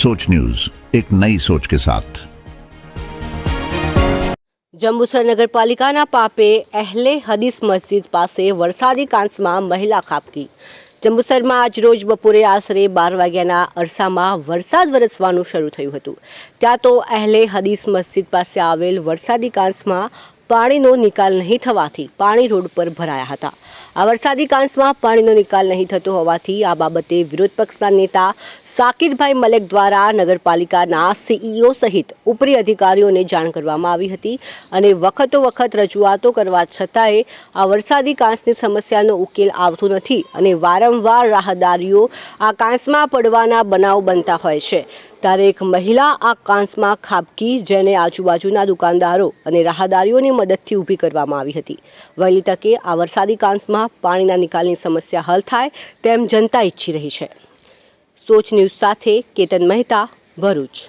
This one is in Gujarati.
सोच न्यूज एक नई सोच के साथ જંબુસર નગરપાલિકાના પાપે અહેલે હદીસ મસ્જિદ પાસે વરસાદી કાંસમાં મહિલા ખાબકી જંબુસરમાં આજ રોજ બપોરે આશરે બાર વાગ્યાના અરસામાં વરસાદ વરસવાનું શરૂ થયું હતું ત્યાં તો અહેલે હદીસ મસ્જિદ પાસે આવેલ વરસાદી કાંસમાં પાણીનો નિકાલ નહીં થવાથી પાણી રોડ પર ભરાયા હતા આ વરસાદી કાંસમાં પાણીનો નિકાલ નહીં થતો હોવાથી આ બાબતે વિરોધ પક્ષના નેતા સાકિરભાઈ મલેક દ્વારા નગરપાલિકાના સીઈઓ સહિત ઉપરી અધિકારીઓને જાણ કરવામાં આવી હતી અને વખતો વખત રજૂઆતો કરવા છતાંય આ વરસાદી કાંસની સમસ્યાનો ઉકેલ આવતો નથી અને વારંવાર રાહદારીઓ આ કાંસમાં પડવાના બનાવ બનતા હોય છે. ત્યારે એક મહિલા આ કાંસમાં ખાબકી જેને આજુબાજુના દુકાનદારો અને રાહદારીઓની મદદથી ઊભી કરવામાં આવી હતી. વહેલી તકે આ વરસાદી કાંસમાં પાણીના નિકાલની સમસ્યા હલ થાય તેમ જનતા ઈચ્છી રહી છે. સોચ ન્યૂઝ સાથે કેતન મહેતા, ભરૂચ.